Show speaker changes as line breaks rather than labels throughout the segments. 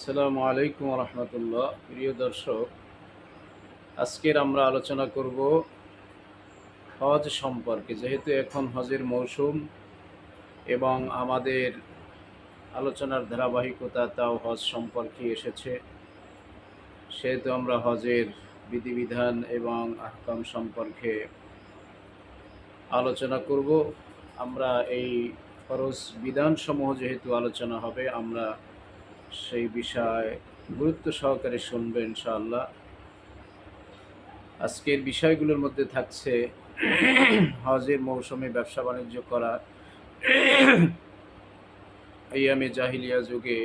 আসসালামু আলাইকুম রহমতুল্লাহ প্রিয় দর্শক, আজকের আমরা আলোচনা করব হজ সম্পর্কে। যেহেতু এখন হজের মৌসুম এবং আমাদের আলোচনার ধারাবাহিকতা তাও হজ সম্পর্কে এসেছে, সেহেতু আমরা হজের বিধিবিধান এবং আহকাম সম্পর্কে আলোচনা করব। আমরা এই খরচ বিধানসমূহ যেহেতু আলোচনা হবে, আমরা সেই বিষয় গুরুত্ব সহকারে শুনবে ইনশাআল্লাহ। আজকের বিষয়গুলোর মধ্যে থাকছে হজের মৌসুমে ব্যবসা বাণিজ্য করা। এই আমি জাহিলিয়া যুগে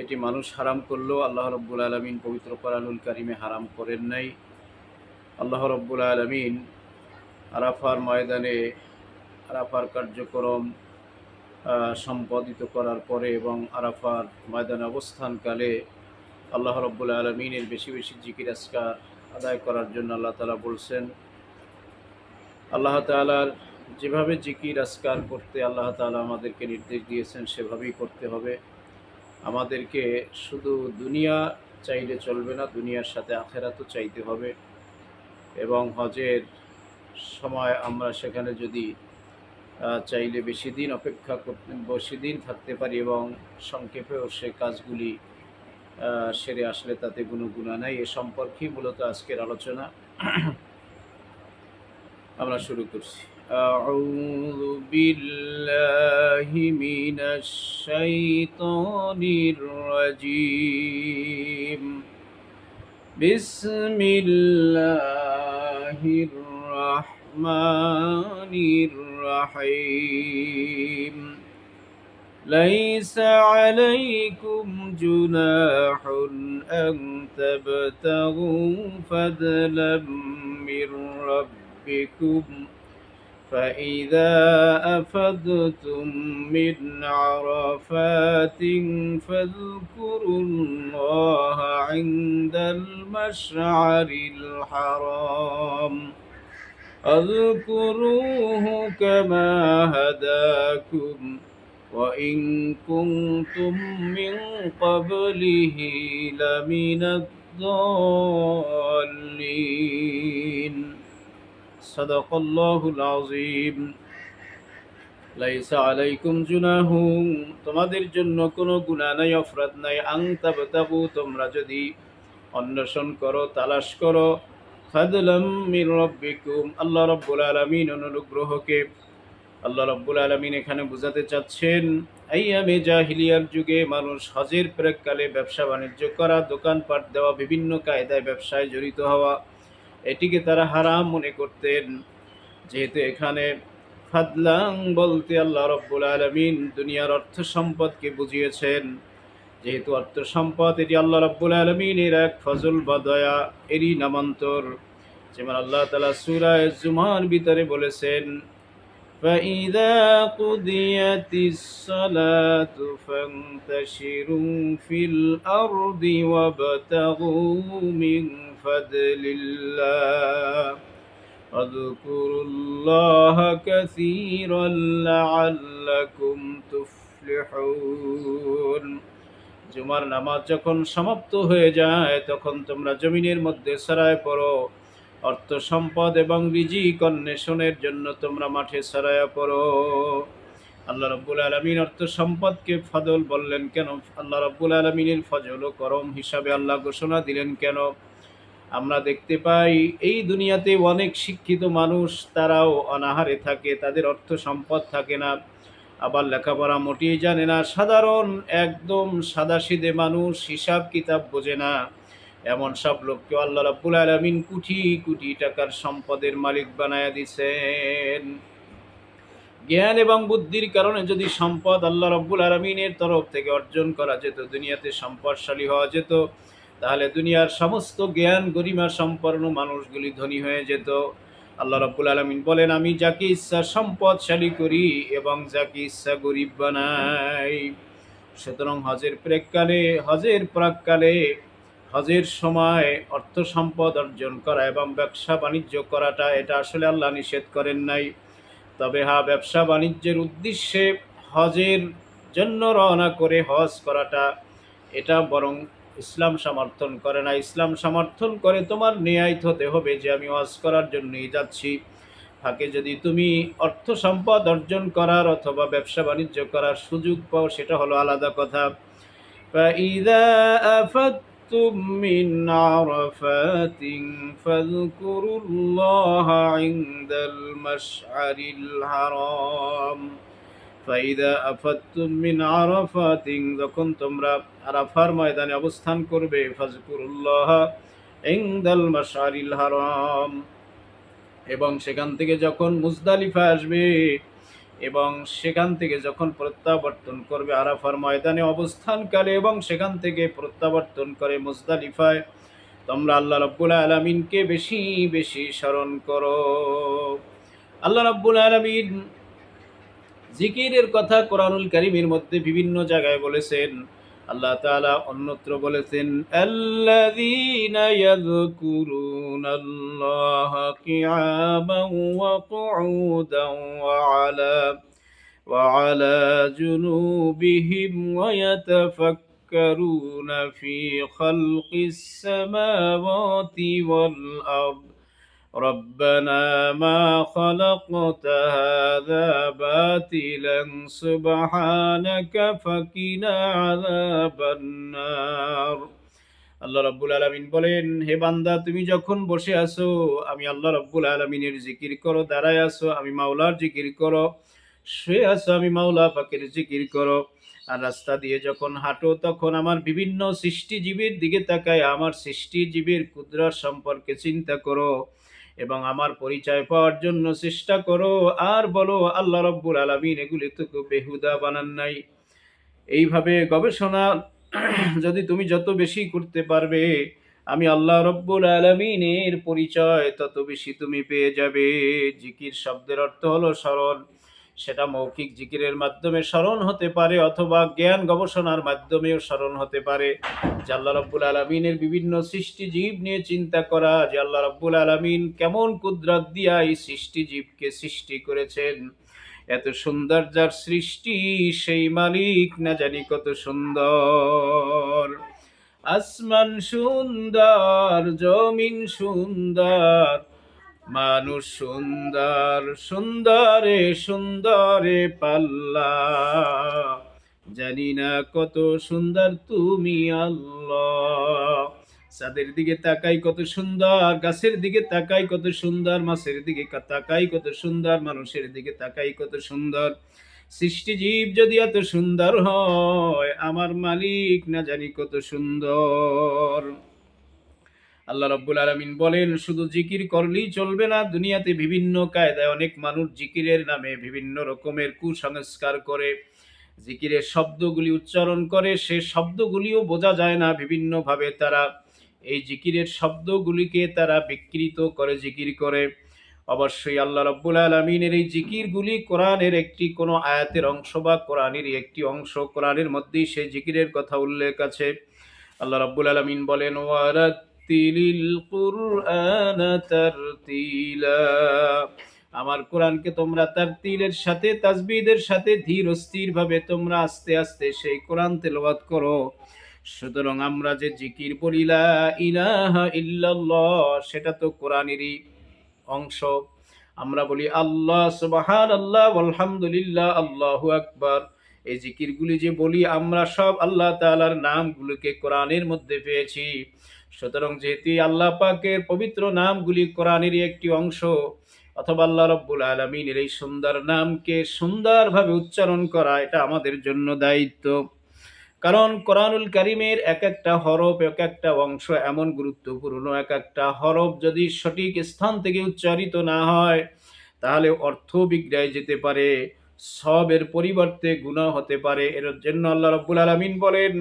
এটি মানুষ হারাম করলেও আল্লাহ রব্বুল আলমিন পবিত্র কোরআনুল কারিমে হারাম করেন নাই। আল্লাহ রব্বুল আলমিন আরাফার ময়দানে আরাফার কার্যক্রম সম্পাদিত করার পরে এবং আরাফার ময়দানে অবস্থানকালে আল্লাহ রব্বুল আলমিনের বেশি বেশি জিকির আসকার আদায় করার জন্য আল্লাহ তালা বলছেন, আল্লাহ তালার যেভাবে জিকির আসকার করতে আল্লাহ তালা আমাদেরকে নির্দেশ দিয়েছেন, সেভাবেই করতে হবে। আমাদেরকে শুধু দুনিয়া চাইলে চলবে না, দুনিয়ার সাথে আখেরাতও চাইতে হবে। এবং হজের সময় আমরা সেখানে যদি চাইলে বেশি দিন অপেক্ষা করতে বেশি দিন থাকতে পারি এবং সংক্ষেপেও সে কাজগুলি আহ, সেরে আসলে তাতে কোনো গুণা নাই এ সম্পর্কেই মূলত আজকের আলোচনা আমরা শুরু করছি أعوذ بالله من الشيطان الرجيم بسم الله الرحمن الرحيم ليس عليكم جناح أن تبتغوا فضلا من ربكم فإذا أفضتم من عرفات فاذكروا الله عند المشعر الحرام. اذكروه كما هداكم وإن كنتم من قبله لمن الضالين صدق الله العظيم লাইস আলাইকুম জুনাহু তোমাদের জন্য কোনো গুনাহ নাই অপরাধ নাই আং তাবতাবু তোমরা যদি অন্বেষণ করো তালাশ করো ফাদলাম মির রব্বিকুম। আল্লাহ রব্বুল আলামিন অনুগ্রহকে আল্লাহ রব্বুল আলমিন এখানে বোঝাতে চাচ্ছেন এই আমি জাহিলিয়ার যুগে মানুষ হজের প্রেককালে ব্যবসা বাণিজ্য করা, দোকানপাট দেওয়া, বিভিন্ন কায়দায় ব্যবসায় জড়িত হওয়া, এটিকে তারা হারাম মনে করতেন। যেহেতু এখানে ফাদলাং বলতে আল্লাহ রব্বুল আলমিন দুনিয়ার অর্থ সম্পদকে বুঝিয়েছেন। যেহেতু অর্থ সম্পদ এটি আল্লাহ রব্বুল আলমিনের এক ফজল বা দয়া এরই নামান্তর যেমন আল্লাহ তালা সুরায় জুমার ভিতরে বলেছেন فإذا قضيت الصلاة فانتشروا في الأرض وابتغوا من فضل الله واذكروا الله كثيرا لعلكم تفلحون জুমার নামাজ যখন সমাপ্ত হয়ে যায়, তখন তোমরা জমিনের মধ্যে সরায় পড়ো। অর্থ সম্পদ এবং রিজিক অন্বেষণের জন্য তোমরা মাঠে সরায়া পড়ো। আল্লাহ রব্বুল আলমিন অর্থ সম্পদকে ফজল বললেন কেন? আল্লাহ রব্বুল আলমিনের ফজল ও করম হিসাবে আল্লাহ ঘোষণা দিলেন কেন? আমরা দেখতে পাই, এই দুনিয়াতে অনেক শিক্ষিত মানুষ, তারাও অনাহারে থাকে, তাদের অর্থ সম্পদ থাকে না। আবার লেখাপড়া মোটেই জানে না। সাধারণ, একদম সাদাসিদে মানুষ, হিসাব কিতাব বোঝে না। এমন সব লোককে আল্লাহ রাব্বুল আলামিন কোটি কোটি টাকার সম্পদের মালিক বানায়া দিছেন। জ্ঞান এবং বুদ্ধির কারণে যদি সম্পদ আল্লাহ রব্বুল আলমিনের তরফ থেকে অর্জন করা যেত, দুনিয়াতে সম্পদশালী হওয়া যেত, তাহলে দুনিয়ার সমস্ত জ্ঞান গরিমা সম্পন্ন মানুষগুলি ধনী হয়ে যেত। আল্লাহ রব্বুল আলমিন বলেন, আমি যাকে ইচ্ছা সম্পদশালী করি এবং যাকে ইচ্ছা গরিব বানাই। সুতরাং হজের প্রেককালে হজের প্রাককালে হজের সময় অর্থ সম্পদ অর্জন করা এবং ব্যবসা বাণিজ্য করাটা, এটা আসলে আল্লাহ নিষেধ করেন নাই। তবে হ্যাঁ ব্যবসা বাণিজ্যের উদ্দেশ্যে হজের জন্য রওনা করে হজ করাটা, এটা বরং ইসলাম সমর্থন করে না ইসলাম সমর্থন করে তোমার ন্যায় হতে হবে যে আমি ওয়াজ করার জন্যই যাচ্ছি ফাঁকে যদি তুমি অর্থ সম্পদ অর্জন করার অথবা ব্যবসা বাণিজ্য করার সুযোগ পাও সেটা হলো আলাদা কথা فإذا أفدتم من عرفات فاذكروا الله عند المشعر الحرام ফাইদা আফাতুম মিন আরাফাতিন, যখন তোমরা আরাফার ময়দানে অবস্থান করবে, ফাজকুরুল্লাহ ইনদাল মাশআরিল হারাম। এবং সেখান থেকে যখন মুজদালিফা আসবে এবং সেখান থেকে যখন প্রত্যাবর্তন করবে আরাফার ময়দানে অবস্থানকালে এবং সেখান থেকে প্রত্যাবর্তন করে মুজদালিফায়, তোমরা আল্লাহ রব্বুল আলমিনকে বেশি বেশি স্মরণ করো। আল্লাহ রব্বুল আলমিন জিকিরের কথা কোরআনুল করিমের মধ্যে বিভিন্ন জায়গায় বলেছেন, আল্লাহ তাআলা অন্যত্র বলেছেন, আল্লাযীনা ইয়াযকুরুনাল্লাহা কিয়ামান ওয়া কুউদান ربنا ما خلقت هذا باطلا سبحانك فقنا عذاب النار আল্লাহ রব্বুল আলমিন বলেন হে বান্দা তুমি যখন বসে আছো আমি আল্লাহ রব্বুল আলমিনের জিকির করো দাঁড়ায় আছো আমি মাওলার জিকির করো শুয়ে আছো আমি মাওলা পাকের জিকির করো আর রাস্তা দিয়ে যখন হাঁটো তখন আমার বিভিন্ন সৃষ্টিজীবীর দিকে তাকায় আমার সৃষ্টিজীবীর কুদরত সম্পর্কে চিন্তা করো এবং আমার পরিচয় পাওয়ার জন্য চেষ্টা করো। আর বলো, আল্লাহ রব্বুল আলমিন এগুলি তো বেহুদা বানান নাই। এইভাবে গবেষণা যদি তুমি যত বেশি করতে পারবে, আমি আল্লাহ রব্বুল আলমিনের পরিচয় তত বেশি তুমি পেয়ে যাবে। জিকির শব্দের অর্থ হলো স্মরণ। সেটা মৌখিক জিকিরের মাধ্যমে স্মরণ হতে পারে অথবা জ্ঞান গবেষণার মাধ্যমেও স্মরণ হতে পারে। যে আল্লাহ রব্বুল আলমিনের বিভিন্ন সৃষ্টি জীব নিয়ে চিন্তা করা, যে আল্লাহ রব্বুল আলমিন কেমন কুদরত দিয়া এই সৃষ্টি জীবকে সৃষ্টি করেছেন। এত সুন্দর যার সৃষ্টি, সেই মালিক না জানি কত সুন্দর। আসমান সুন্দর, জমিন সুন্দর মানুষ সুন্দর, সুন্দরে সুন্দরে পাল্লা। জানি না কত সুন্দর তুমি আল্লাহ। চাঁদের দিকে তাকাই কত সুন্দর, গাছের দিকে তাকাই কত সুন্দর, মাছের দিকে তাকাই কত সুন্দর, মানুষের দিকে তাকাই কত সুন্দর। সৃষ্টি জীব যদি এত সুন্দর হয়, আমার মালিক না জানি কত সুন্দর। আল্লাহ রব্বুল আলমিন বলেন, শুধু জিকির করলেই চলবে না, দুনিয়াতে বিভিন্ন কায়দায় অনেক মানুষ জিকিরের নামে বিভিন্ন রকমের কুসংস্কার করে, জিকিরের শব্দগুলি উচ্চারণ করে, সে শব্দগুলিও বোঝা যায় না। বিভিন্নভাবে তারা এই জিকিরের শব্দগুলিকে তারা বিকৃত করে জিকির করে। অবশ্যই আল্লাহ রব্বুল আলমিনের এই জিকিরগুলি কোরআনের একটি কোনো আয়াতের অংশ বা কোরআনের একটি অংশ। কোরআনের মধ্যেই সেই জিকিরের কথা উল্লেখ আছে। আল্লাহ রব্বুল আলমিন বলেন ওয়ারাত তিলিল কুরআন তারতিলা। আমার কোরআনকে তোমরা তার তিলের সাথে, তাজবিদের সাথে ধীর স্থির ভাবে তোমরা আস্তে আস্তে সেই কোরআন তেলাওয়াত করো। সুতরাং আমরা যে জিকির বলিলা ইলাহা ইল্লাল্লাহ, সেটা তো কোরআনেরই অংশ। আমরা বলি, আল্লাহ সুবাহান আল্লাহ আলহামদুলিল্লাহ আল্লাহু আকবার। এই জিকিরগুলি যে বলি, আমরা সব আল্লাহ তাআলার নামগুলোকে কোরআনের মধ্যে পেয়েছি। সুতরাং যেহেতু আল্লাহ পাকের পবিত্র নামগুলি কোরআনেরই একটি অংশ, অথবা আল্লাহ রব্বুল আলমিনের এই সুন্দর নামকে সুন্দরভাবে উচ্চারণ করা এটা আমাদের জন্য দায়িত্ব। কারণ কোরআনুল করিমের এক একটা হরফ এক একটা অংশ এমন গুরুত্বপূর্ণ এক একটা হরফ যদি সঠিক স্থান থেকে উচ্চারিত না হয়, তাহলে অর্থ বিগ্রায় যেতে পারে, সবের পরিবর্তে গুণা হতে পারে। এর জন্য আল্লাহ রব্বুল আলমিন বলেন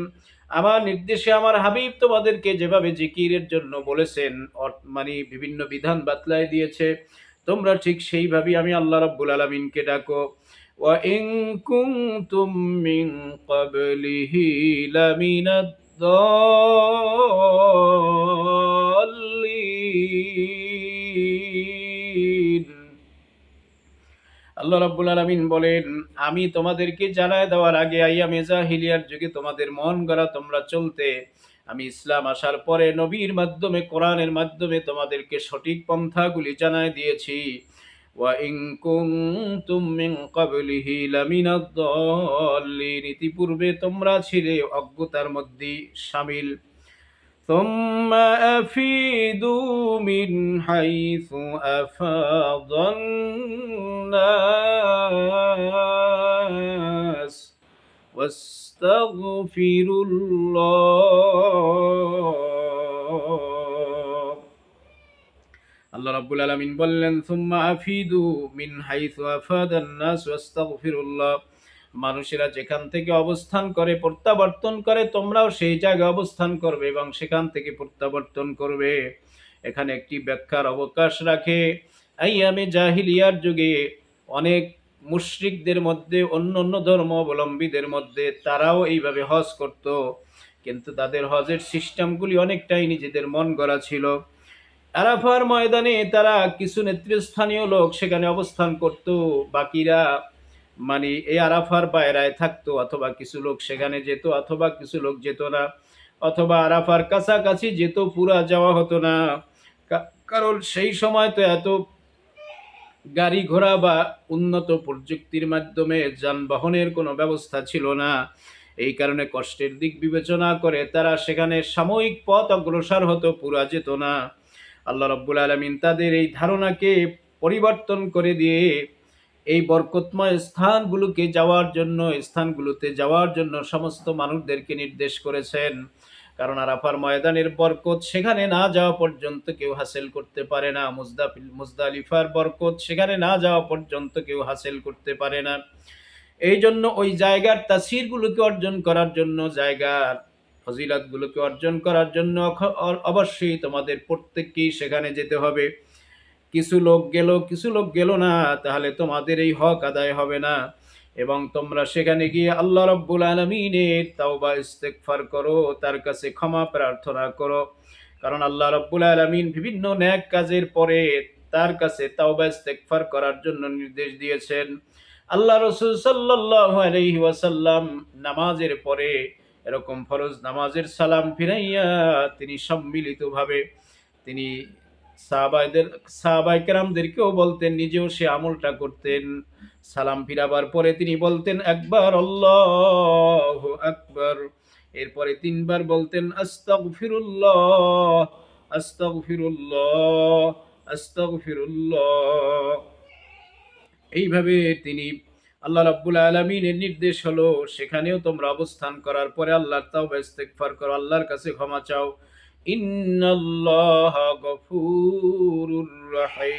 আমার নির্দেশে আমার হাবিব তোমাদেরকে যেভাবে জিকিরের জন্য বলেছেন মানে বিভিন্ন বিধান বাতলায় দিয়েছে তোমরা ঠিক সেইভাবেই আমি আল্লাহ রব্বুল আলমিনকে ডাকো وإن كنتم من قبله لمن الضالين আল্লাহ রাব্বুল আলামিন বলেন, আমি তোমাদেরকে জানায় দেওয়ার আগে আইয়া মেজা হিলিয়ার যুগে তোমাদের মন গড়া তোমরা চলতে। আমি ইসলাম আসার পরে নবীর মাধ্যমে, কোরআনের মাধ্যমে তোমাদেরকে সঠিক পন্থাগুলি জানায় দিয়েছি। ইতিপূর্বে তোমরা ছিলে অজ্ঞতার মধ্যে শামিল ثم أفيدوا من حيث أفاض الناس واستغفروا الله আল্লাহ রাব্বুল আলামিন বললেন সুম্মা আফিদু মিন হাইথু আফাদান নাস ওয়াস্তাগফিরুল্লাহ মানুষেরা যেখান থেকে অবস্থান করে, প্রত্যাবর্তন করে, তোমরাও সেই জায়গায় অবস্থান করবে এবং সেখান থেকে প্রত্যাবর্তন করবে। এখানে একটি ব্যাখ্যার অবকাশ রাখে। এই আমি জাহিলিয়ার যুগে অনেক মুশরিকদের মধ্যে, অন্য অন্য ধর্ম অবলম্বীদের মধ্যে তারাও এইভাবে হজ করত। কিন্তু তাদের হজের সিস্টেমগুলি অনেকটাই নিজেদের মন গড়া ছিল। আরাফার ময়দানে তারা কিছু নেতৃস্থানীয় লোক সেখানে অবস্থান করত। বাকিরা মানে এই আরাফার বাইরায় থাকতো অথবা কিছু লোক সেখানে যেত অথবা কিছু লোক যেত না, অথবা আরাফার কাছাকাছি যেত, পুরা যাওয়া হতো না। কারণ সেই সময় তো এত গাড়ি ঘোড়া বা উন্নত প্রযুক্তির মাধ্যমে যানবাহনের কোনো ব্যবস্থা ছিল না। এই কারণে কষ্টের দিক বিবেচনা করে তারা সেখানে সাময়িক পথ অগ্রসর হতো, পুরা যেত না। আল্লাহ রব্বুল আলমিন তাদের এই ধারণাকে পরিবর্তন করে দিয়ে এই বরকতময় স্থানগুলোকে যাওয়ার জন্য, স্থানগুলোতে যাওয়ার জন্য সমস্ত মানুষদেরকে নির্দেশ করেছেন। কারণ আরাফার ময়দানের বরকত সেখানে না যাওয়া পর্যন্ত কেউ হাসিল করতে পারে না। মুজদাফিল মুজদালিফার বরকত সেখানে না যাওয়া পর্যন্ত কেউ হাসিল করতে পারে না। এই জন্য ওই জায়গার তাসিরগুলোকে অর্জন করার জন্য, জায়গার ফজিলাতগুলোকে অর্জন করার জন্য অবশ্যই তোমাদের প্রত্যেককেই সেখানে যেতে হবে। কিছু লোক গেল, কিছু লোক গেল না, তাহলে তোমাদের এই হক আদায় হবে না। এবং তোমরা সেখানে গিয়ে আল্লাহ রব্বুল আলমিনের তাওবা ইস্তেকফার করো, তার কাছে ক্ষমা প্রার্থনা করো। কারণ আল্লাহ রব্বুল আলমিন বিভিন্ন ন্যাক কাজের পরে তার কাছে তাওবা ইস্তেকফার করার জন্য নির্দেশ দিয়েছেন। আল্লাহ রসুল সাল্লাহ আলহি ওয়াসাল্লাম নামাজের পরে এরকম ফরজ নামাজের সালাম ফিরাইয়া তিনি সম্মিলিতভাবে তিনি সাহাবাইদের সাহাবাই কেরামদেরকেও বলতেন, নিজেও সে আমলটা করতেন, সালাম ফিরাবার পরে তিনি বলতেন, একবার আল্লাহ আকবার। এরপরে তিনবার বলতেন, আস্তাগফিরুল্লাহ আস্তাগফিরুল্লাহ আস্তাগফিরুল্লাহ। এইভাবে তিনি আল্লাহ রাব্বুল আলমিনের নির্দেশ হলো, সেখানেও তোমরা অবস্থান করার পরে আল্লাহর তাও ইস্তেগফার করো, আল্লাহর কাছে ক্ষমা চাও। ইন্নাল্লাহ গফুরুর রহিম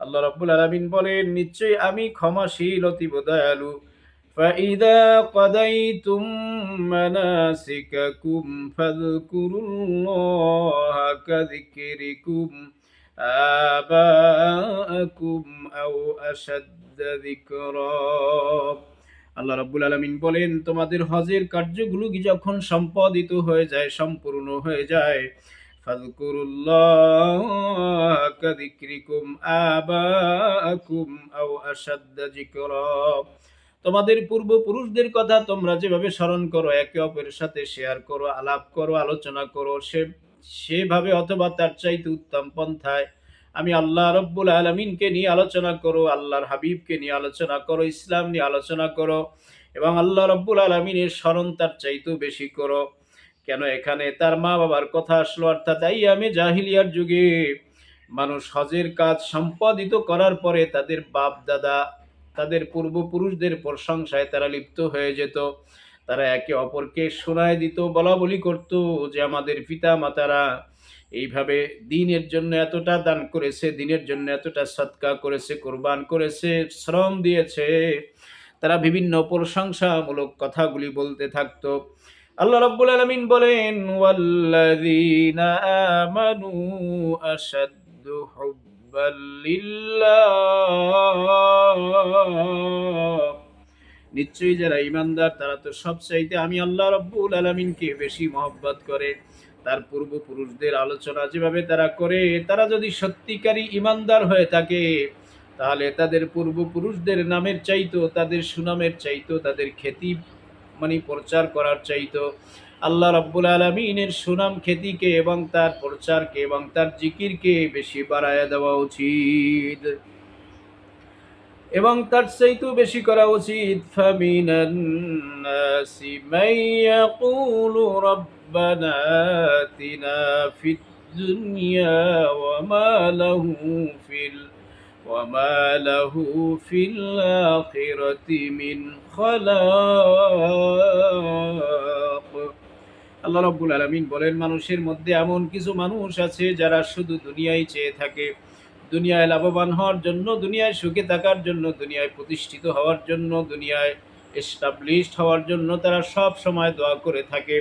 আল্লাহ রাব্বুল আলামিন বলেন নিশ্চয়ই আমি ক্ষমাশীল অতীব দয়ালু فإذا قضيتم مناسككم فاذكروا الله كذكركم آباءكم أو أشد ذكرا আল্লাহ রাব্বুল আলামিন বলেন, তোমাদের হজের কার্যগুলো কি যখন সম্পাদিত হয়ে যায়, সম্পূর্ণ হয়ে যায়? তোমাদের পূর্বপুরুষদের কথা তোমরা যেভাবে স্মরণ করো, একে অপরের সাথে শেয়ার করো, আলাপ করো, আলোচনা করো, সে, সেভাবে অথবা তার চাইতে উত্তম পন্থায় আমি আল্লাহ রব্বুল আলমিনকে নিয়ে আলোচনা করো, আল্লাহর হাবিবকে নিয়ে আলোচনা করো, ইসলাম নিয়ে আলোচনা করো এবং আল্লাহ রব্বুল আলমিনের স্মরণ তার চাইতেও বেশি করো। কেন এখানে তার মা বাবার কথা আসলো, অর্থাৎ এই আমি জাহিলিয়ার যুগে মানুষ হজের কাজ সম্পাদিত করার পরে তাদের বাপ দাদা তাদের পূর্বপুরুষদের প্রশংসায় তারা লিপ্ত হয়ে যেত। তারা একে অপরকে শোনায় দিত বলা বলি করতো যে আমাদের পিতা মাতারা এইভাবে দিনের জন্য এতটা দান করেছে, দিনের জন্য এতটা সৎকা করেছে, কোরবান করেছে, শ্রম দিয়েছে। তারা বিভিন্ন প্রশংসামূলক কথাগুলি বলতে থাকতো। আল্লাহ রাব্বুল আলামিন বলেন, ওয়াল্লাযীনা আমানু নিশ্চয়ই যারা ইমানদার তারা তো সব চাইতে আমি আল্লাহ রব্বুল আলমিনকে বেশি মহব্বত করে। তার পূর্বপুরুষদের আলোচনা যেভাবে তারা করে, তারা যদি সত্যিকারী ইমানদার হয়ে থাকে, তাহলে তাদের পূর্বপুরুষদের নামের চাইতো তাদের সুনামের চাইতো তাদের খ্যাতি মানে প্রচার করার চাইতো আল্লাহ রব্বুল আলমিনের সুনাম খ্যাতিকে এবং তার প্রচারকে এবং তার জিকিরকে বেশি বাড়ায় দেওয়া উচিত। এবং তার চাইতেও বেশি করা উচিত, ফামিনান নাসি মাইয়াকুলু রব্বানা আতিনা ফিদ দুনিয়া ওয়া মা লাহু ফিল وما له في الآخرة من خلاق আল্লাহ রব্বুল আলমিন বলেন মানুষের মধ্যে এমন কিছু মানুষ আছে যারা শুধু দুনিয়ায় চেয়ে থাকে দুনিয়ায় লাভবান হওয়ার জন্য দুনিয়ায় সুখে থাকার জন্য দুনিয়ায় প্রতিষ্ঠিত হওয়ার জন্য দুনিয়ায় এস্টাবলিশড হওয়ার জন্য তারা সব সময় দোয়া করে থাকে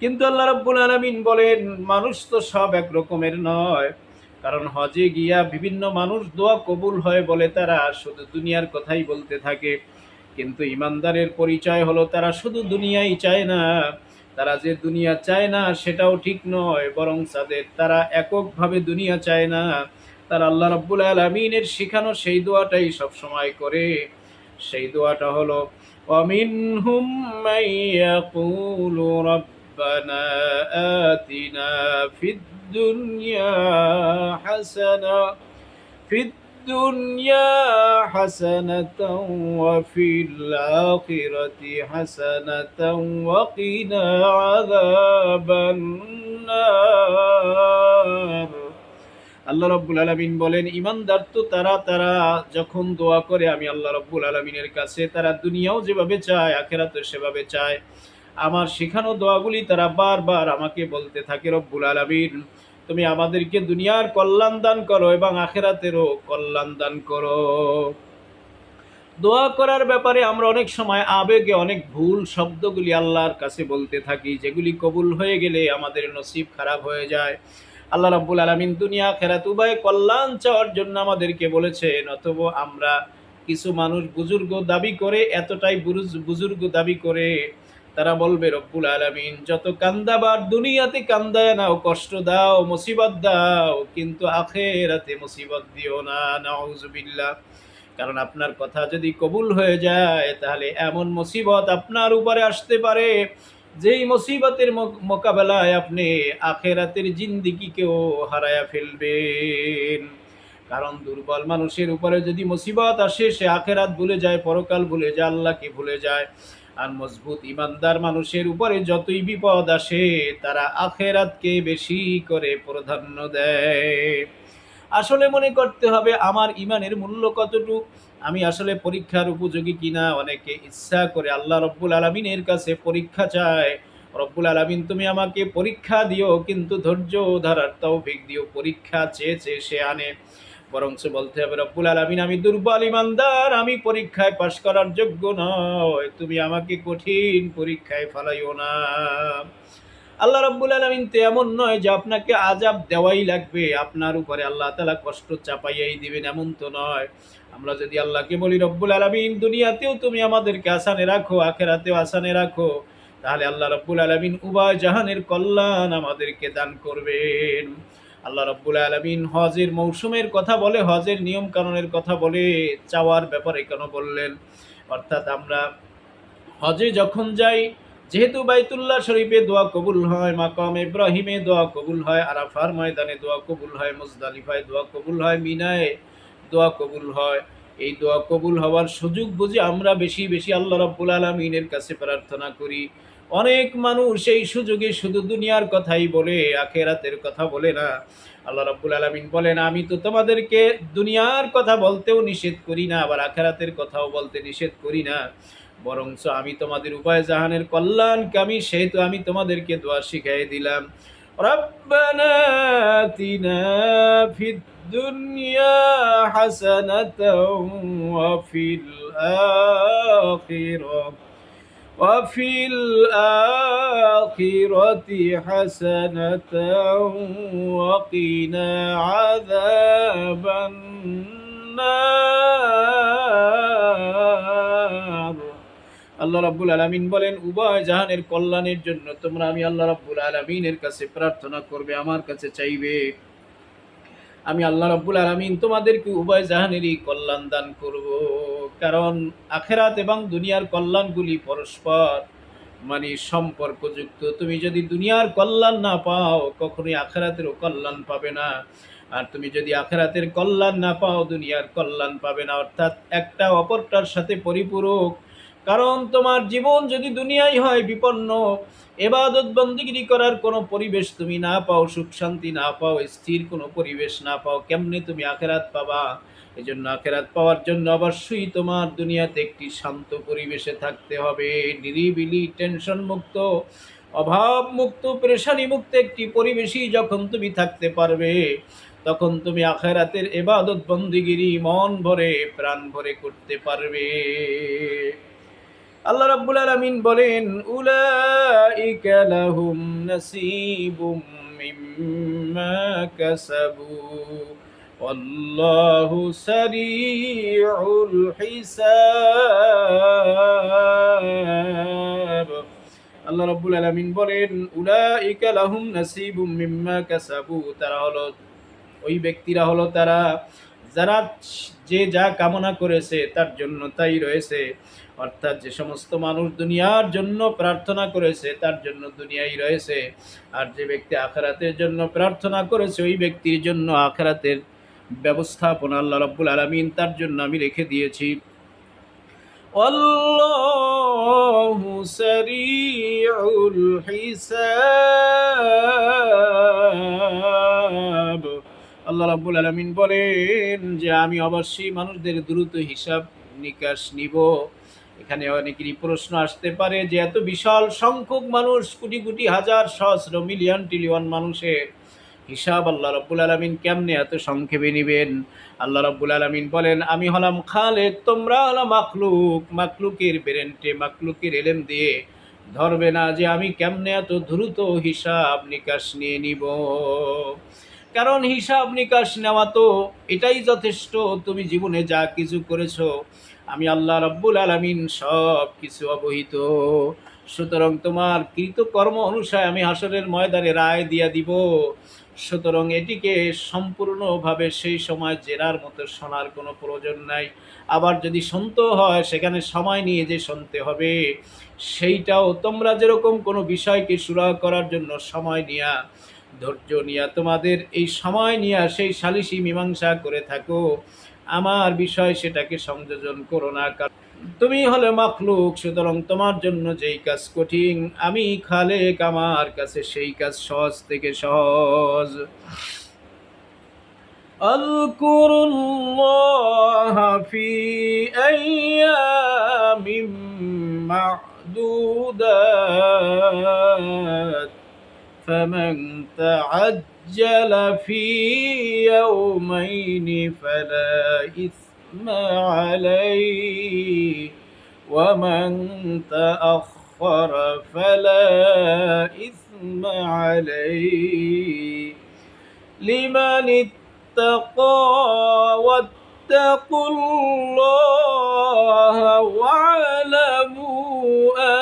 কিন্তু আল্লাহ রব্বুল আলমিন বলেন, মানুষ তো সব একরকমের নয়। কারণ হজে গিয়া বিভিন্ন মানুষ দোয়া কবুল হয় বলে তারা শুধু দুনিয়ার কথাই বলতে থাকে। কিন্তু ইমানদারের পরিচয় হলো, তারা শুধু দুনিয়াই চায় না। তারা যে দুনিয়া চায় না, সেটাও ঠিক নয়। বরং তাদের, তারা এককভাবে দুনিয়া চায় না। তারা আল্লাহ রব্বুল আলমিনের শিখানো সেই দোয়াটাই সবসময় করে। সেই দোয়াটা হলো অমিন হুম ربنا آتنا في الدنيا حسنة في الدنيا حسنة وفي الآخرة حسنة وقنا عذاب النار আল্লাহ রব্বুল আলমিন বলেন ইমানদার তো তারা তারা যখন দোয়া করে আমি আল্লাহ রব্বুল আলমিনের কাছে তারা দুনিয়াও যেভাবে চায় আখেরাতে সেভাবে চায় আমার শেখানো দোয়াগুলি তারা বারবার আমাকে বলতে থাকে, রব্বুল আলমিন। তুমি আমাদেরকে দুনিয়ার কল্যাণ দান করো এবং আখেরাতেরও কল্যাণ দান করো। দোয়া করার ব্যাপারে আমরা অনেক সময় আবেগে অনেক ভুল শব্দগুলি আল্লাহর কাছে বলতে থাকি, যেগুলি কবুল হয়ে গেলে আমাদের নসিব খারাপ হয়ে যায়। আল্লাহ রাব্বুল আলমিন দুনিয়া খেরাত উভয় কল্যাণ চাওয়ার জন্য আমাদেরকে বলেছেন, অথবা আমরা কিছু মানুষ বুজুর্গ দাবি করে, এতটাই বুজুর্গ দাবি করে তারা বলবে, রব্বুল আলমিন, যত কান্দাবার দুনিয়াতে কান্দায় নাও, কষ্ট দাও, মুসিবত দাও, কিন্তু আখেরাতে মুসিবত দিও না, নাউজুবিল্লাহ। কারণ আপনার কথা যদি কবুল হয়ে যায়, তাহলে এমন মুসিবত আপনার উপরে আসতে পারে, যেই মুসিবতের মোকাবেলায় আপনি আখেরাতের জিন্দিগিকেও হারায়া ফেলবেন। কারণ দুর্বল মানুষের উপরে যদি মুসিবত আসে, সে আখেরাত ভুলে যায়, পরকাল ভুলে যায়, আল্লাহকে ভুলে যায়। আর মজবুত ইমানদার মানুষের উপরে যতই বিপদ আসে, তারা আখেরাতকে বেশি করে প্রাধান্য দেয়। আসলে মনে করতে হবে আমার ইমানের মূল্য কতটুকু? আমি আসলে পরীক্ষার উপযোগী কিনা? অনেকে ইচ্ছা করে আল্লাহ রব্বুল আলমিনের কাছে পরীক্ষা চায়। রব্বুল আলমিন, তুমি আমাকে পরীক্ষা দিও, কিন্তু ধৈর্য ধারার তৌফিক দিও। পরীক্ষা চেয়ে চেয়ে সে আনে। বরঞ্চ বলতে হবে, রব্বুল আলমিন, আমি দুর্বল ইমানদার, আমি পরীক্ষায় পাশ করার যোগ্য নয়। তুমি আমাকে কঠিন পরীক্ষায় ফালাইও না। আল্লাহ রব্বুল আলমিন তো এমন নয় যে আপনাকে আজাব দেওয়াই লাগবে। আপনার উপরে আল্লাহ তালা কষ্ট চাপাইয়াই দিবেন, এমন তো নয়। আমরা যদি আল্লাহকে বলি, রব্বুল আলমিন, দুনিয়াতেও তুমি আমাদেরকে আসানে রাখো, আখেরাতেও আসানে রাখো, তাহলে আল্লাহ রব্বুল আলমিন উভয় জাহানের কল্যাণ আমাদেরকে দান করবেন। আল্লাহ রব্বুল আলমিন হজের মৌসুমের কথা বলে, হজের নিয়ম কানুনের কথা বলে চাওয়ার ব্যাপারে কেন বললেন? অর্থাৎ আমরা হজে যখন যাই, যেহেতু বাইতুল্লাহ শরীফে দোয়া কবুল হয়, মাকাম ইব্রাহিমে দোয়া কবুল হয়, আরাফার ময়দানে দোয়া কবুল হয়, মুজদালিফায় দোয়া কবুল হয়, মিনায় দোয়া কবুল হয়। এই দোয়া কবুল হওয়ার সুযোগ বুঝে আমরা বেশি বেশি আল্লাহ রব্বুল আলমিনের কাছে প্রার্থনা করি। অনেক মানুষ এই সুযোগে শুধু দুনিয়ার কথাই বলে আখেরাতের কথা বলে না আল্লাহ রব্বুল আলমিন বলেন আমি তো তোমাদেরকে দুনিয়ার কথা বলতেও নিষেধ করি না আবার আখেরাতের কথাও বলতে নিষেধ করি না বরঞ্চ আমি তোমাদের উপায় জাহানের কল্যাণকামী সেহেতু আমি তোমাদেরকে দোয়া শিখাই দিলাম রব্বানা তিনা ফিদ الدنيا حسنة وفي الآخرة وفي الآخرة حسنة وقنا عذاب النار আল্লাহ রাব্বুল আলামিন বলেন উভয় জাহানের কল্যাণের জন্য তোমরা আমি আল্লাহ রাব্বুল আলামিনের কাছে প্রার্থনা করবে আমার কাছে চাইবে আমি আল্লাহ রাব্বুল আলামিন তোমাদেরকে উভয় জাহানেরই কল্যাণ দান করব। কারণ আখেরাত এবং দুনিয়ার কল্যাণগুলি পরস্পর মানে সম্পর্কযুক্ত। তুমি যদি দুনিয়ার কল্যাণ না পাও, কখনোই আখেরাতেরও কল্যাণ পাবে না। আর তুমি যদি আখেরাতের কল্যাণ না পাও, দুনিয়ার কল্যাণ পাবে না। অর্থাৎ একটা অপরটার সাথে পরিপূরক কারণ তোমার জীবন যদি দুনিয়াই হয় বিপন্ন, এবাদত বন্দিগিরি করার কোনো পরিবেশ তুমি না পাও, সুখ শান্তি না পাও, স্থির কোনো পরিবেশ না পাও, কেমনে তুমি আখেরাত পাবা? এই জন্য আখেরাত পাওয়ার জন্য অবশ্যই তোমার দুনিয়াতে একটি শান্ত পরিবেশে থাকতে হবে। নিরিবিলি টেনশন মুক্ত, অভাব মুক্ত, পেরেশানি মুক্ত একটি পরিবেশই যখন তুমি থাকতে পারবে, তখন তুমি আখেরাতের এবাদত বন্দিগিরি মন ভরে, প্রাণ ভরে করতে পারবে। আল্লাহ রাব্বুল আলামিন বলেন, উলাইকা লাহুম নাসিবুম মিম্মা কাসাবু, ওয়াল্লাহু সারিউল হিসাব। আল্লাহ রাব্বুল আলামিন বলেন, উলাইকা লাহুম নাসিবুম মিম্মা কাসাবু। তারা হলো, ওই ব্যক্তিরা হলো তারা যারা যে যা কামনা করেছে তার জন্য তাই রয়েছে অর্থাৎ যে সমস্ত মানুষ দুনিয়ার জন্য প্রার্থনা করেছে তার জন্য দুনিয়াই রয়েছে আর যে ব্যক্তি আখরাতের জন্য প্রার্থনা করেছে ওই ব্যক্তির জন্য আখরাতের ব্যবস্থাপনা আল্লাহ রব্বুল আলমিন তার জন্য আমি রেখে দিয়েছি والله سريع الحساب আল্লাহ রাব্বুল আলামিন বলেন যে আমি অবশ্যই মানুষদের দ্রুত হিসাব নিকাশ নিব। এখানে অনেকেরই প্রশ্ন আসতে পারে যে এত বিশাল সংখ্যক মানুষ, কোটি কোটি হাজার সহস্র মিলিয়ন ট্রিলিয়ন মানুষের হিসাব আল্লাহ রব্বুল আলমিন কেমনে এত সংক্ষেপে নেবেন? আল্লাহ রব্বুল আলমিন বলেন, আমি হলাম খালেদ তোমরা হলাম মাকলুক মাকলুকের বেরেন্টে মাকলুকের এলেম দিয়ে ধরবে না যে আমি কেমনে এত দ্রুত হিসাব নিকাশ নিয়ে নিব? কারণ হিসাব নিকাশ নেওয়া তো এটাই যথেষ্ট। তুমি জীবনে যা কিছু করেছ, আমি আল্লাহ রব্বুল আলমিন সব কিছু অবহিত। সুতরাং তোমার কৃতকর্ম অনুসারে আমি হাসরের ময়দানে রায় দিয়া দিব। সুতরাং এটিকে সম্পূর্ণভাবে সেই সময় জেরার মতো শোনার কোনো প্রয়োজন নাই। আবার যদি শুনতে হয়, সেখানে সময় নিয়ে যে শুনতে হবে, সেইটাও তোমরা যেরকম কোনো বিষয়কে সুরাহ করার জন্য সময় নিয়া ধৈর্য নিয়া তোমাদের এই সময় নিয়া সেই সালিসি মীমাংসা করে থাকো আমার বিষয় সেটাকে সংযোজন করো না কারণ তুমি হলে মখলুক সুতরাং তোমার জন্য যেই কাজ কঠিন আমি খালেক আমার কাছে সেই কাজ সহজ থেকে সহজ اذكروا الله في أيام معدودات فمن تعجل في يومين فلا إثم عليه ومن تأخر فلا إثم عليه. لمن اتقى واتقوا الله واعلموا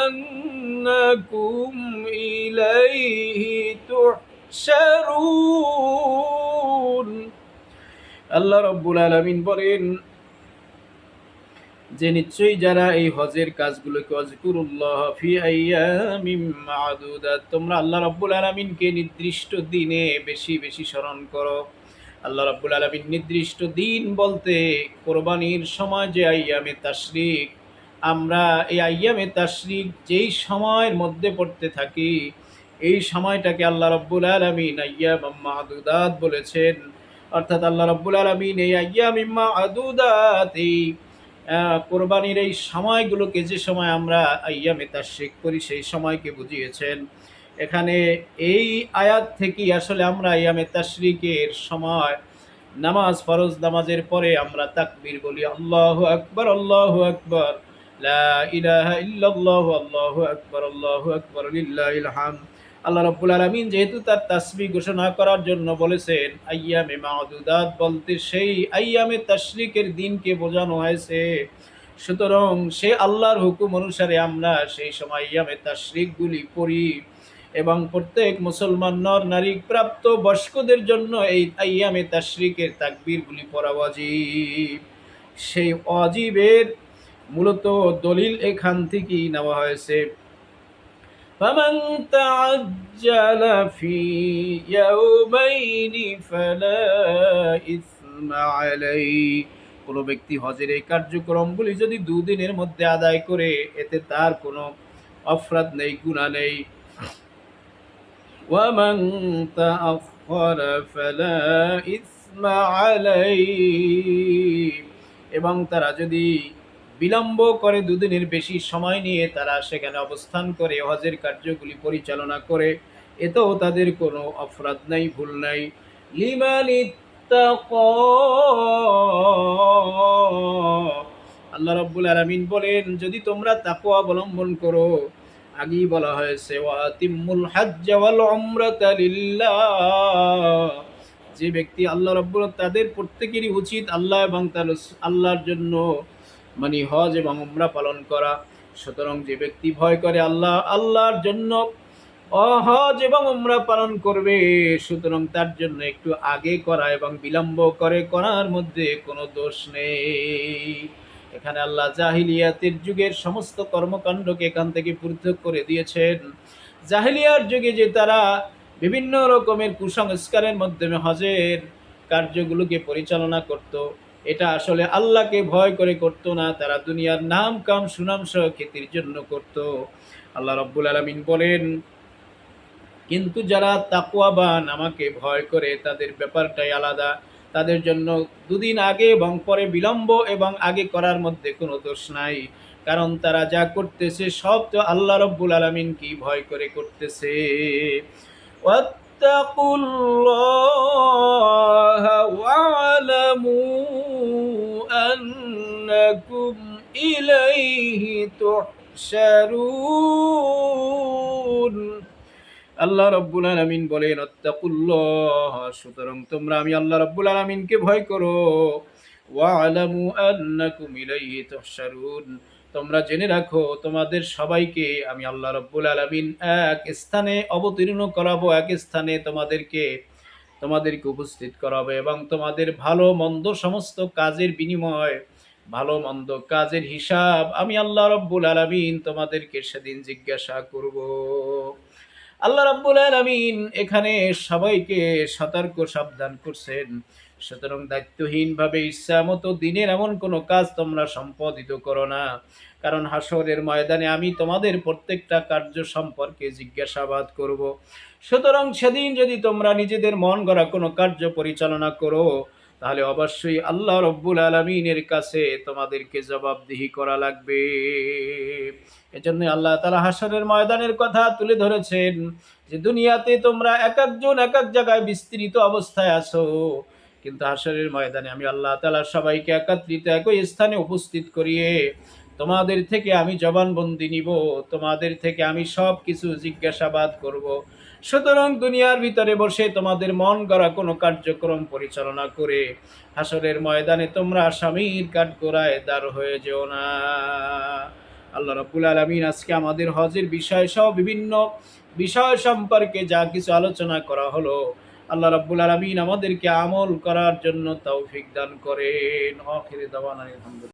أنكم إليه تحشرون আল্লাহ রব্বুল আলমিন বলেন যে নিশ্চয়ই যারা এই হজের কাজগুলোকে অজকুরুল্লাহ ফি আইয়ামিম মাদুদাত তোমরা আল্লাহ রব্বুল আলমিনকে নির্দিষ্ট দিনে বেশি বেশি স্মরণ করো আল্লাহ রব্বুল আলমিন নির্দিষ্ট দিন বলতে কোরবানির সময় যে আইয়ামে তাশরিক আমরা এই আইয়ামে তাশরিক যেই সময়ের মধ্যে পড়তে থাকি, এই সময়টাকে আল্লাহ রব্বুল আলমিন আইয়াম মাদুদাত বলেছেন। অর্থাৎ আল্লাহ রব্বুল আলমিন এই আইয়াম ইম্মা আদুদাত এই কোরবানির এই সময়গুলোকে যে সময় আমরা আইয়ামে তাশরিক করি সেই সময়কে বুঝিয়েছেন। এখানে এই আয়াত থেকেই আসলে আমরা আইয়ামে তাশরিকের সময়, নামাজ, ফরজ, নামাজের পরে আমরা তাকবীর বলি, আল্লাহ আকবর, আল্লাহ আকবার। লা ইলাহা ইল্লাল্লাহু, আল্লাহু আকবার আল্লাহু আকবার লিল্লাহিল হামদ আল্লাহ রাব্বুল আলামিন যেহেতু তার তাসবিহ ঘোষণা করার জন্য বলেছেন, আইয়ামে মাদুদাত বলতে সেই আইয়ামে তাশরিকের দিনকে বোঝানো হয়েছে। সুতরাং সে আল্লাহর হুকুম অনুসারে আমরা সেই সময় ইয়ামে তাশরিকগুলি পড়ি এবং প্রত্যেক মুসলমান নর, নারী, প্রাপ্ত বয়স্কদের জন্য এই আইয়ামে তাশরিকের তাকবীরগুলি পড়া ওয়াজিব। সেই অজীবের মূলত দলিল এখান থেকেই নেওয়া হয়েছে فمن تعجل في يومين فلا إثم عليه কোনো ব্যক্তি হজের এই কার্যক্রমগুলি যদি দুদিনের মধ্যে আদায় করে এতে তার কোনো অপরাধ নেই গুণা নেই ومن تأخر فلا إثم عليه এবং তারা যদি বিলম্ব করে দুদিনের বেশি সময় নিয়ে তারা সেখানে অবস্থান করে হজের কার্যগুলি পরিচালনা করে। এতেও তাদের কোনো অপরাধ নাই, ভুল নাই। আল্লাহ রাব্বুল আলামিন বলেন, যদি তোমরা তাকওয়া অবলম্বন করো, আগেই বলা হয়েছে ওয়াতিমুল হাজ্জ ওয়াল উমরাতা লিল্লাহ। যে ব্যক্তি আল্লাহ রাব্বুল, তাদের প্রত্যেকেরই উচিত আল্লাহ এবং তার আল্লাহর জন্য মানে হজ এবং উমরা পালন করা। সুতরাং যে ব্যক্তি ভয় করে আল্লাহ, আল্লাহর জন্য অহজ এবং উমরা পালন করবে, সুতরাং তার জন্য একটু আগে করা এবং বিলম্ব করে করার মধ্যে কোনো দোষ নেই। এখানে আল্লাহ জাহিলিয়াতের যুগের সমস্ত কর্মকাণ্ডকে এখান থেকে পৃথক করে দিয়েছেন। জাহিলিয়ার যুগে যে তারা বিভিন্ন রকমের কুসংস্কারের মাধ্যমে হজের কার্যগুলোকে পরিচালনা করত এটা আসলে আল্লাহকে ভয় করে করতো না তারা দুনিয়ার নাম কাম সুনাম সহ খ্যাতির জন্য করত আল্লাহ রব্বুল আলমিন বলেন কিন্তু যারা তাকুয়াবান আমাকে ভয় করে তাদের ব্যাপারটাই আলাদা তাদের জন্য দুদিন আগে এবং পরে বিলম্ব এবং আগে করার মধ্যে কোনো দোষ নাই কারণ তারা যা করতেছে সব তো আল্লাহ রব্বুল আলমিন কি ভয় করে করতেছে واتقوا الله واعلموا أنكم إليه تحشرون আল্লাহ রব্বুল আলামিন বলেন অত্তাকুল্লাহ সুতরাং তোমরা আমি আল্লাহ রব্বুল আলামিনকে ভয় করো ওয়ালামু আন্নাকুম ইলাইহি তুহশারুন তোমরা জেনে রাখো তোমাদের সবাইকে আমি আল্লাহ রব্বুল আলামিন এক স্থানে অবতীর্ণ করাবো এক স্থানে তোমাদেরকে তোমাদেরকে উপস্থিত করাবে এবং তোমাদের ভালো মন্দ সমস্ত কাজের বিনিময়, ভালো মন্দ কাজের হিসাব আমি আল্লাহ রব্বুল আলামিন তোমাদেরকে সেদিন জিজ্ঞাসা করব। আল্লাহ রাব্বুল আলামিন এখানে সবাইকে সতর্ক, সাবধান করছেন। সুতরাং দায়িত্বহীনভাবে ইচ্ছা মতো দিনের এমন কোনো কাজ তোমরা সম্পাদিত করো না। কারণ হাসরের ময়দানে আমি তোমাদের প্রত্যেকটা কার্য সম্পর্কে জিজ্ঞাসাবাদ করব। সুতরাং সেদিন যদি তোমরা নিজেদের মন গড়া কোনো কার্য পরিচালনা করো, তাহলে অবশ্যই আল্লাহ রব্বুল আলমিনের কাছে তোমাদেরকে জবাবদিহি করা লাগবে। এজন্য আল্লাহ তালা হাসরের ময়দানের কথা তুলে ধরেছেন যে দুনিয়াতে তোমরা এক একজন এক এক জায়গায় বিস্তৃত অবস্থায় আছো। কিন্তু হাসরের ময়দানে আমি আল্লাহ তালা সবাইকে একত্রিত একই স্থানে উপস্থিত করিয়ে তোমাদের থেকে আমি জবানবন্দি নিব, তোমাদের থেকে আমি সব কিছু জিজ্ঞাসাবাদ করব। সুতরাং দুনিয়ার ভিতরে বসে তোমাদের মন গড়া কোনো কার্যক্রম পরিচালনা করে হাসরের ময়দানে তোমরা স্বামীর কাঠ করায় দাঁড় হয়ে যেও না। আল্লাহ রাব্বুল আলামিন আজকে আমাদের হজের বিষয় সহ বিভিন্ন বিষয় সম্পর্কে যা কিছু আলোচনা করা হলো, আল্লাহ রাব্বুল আলামিন আমাদেরকে আমল করার জন্য তৌফিক দান করেন।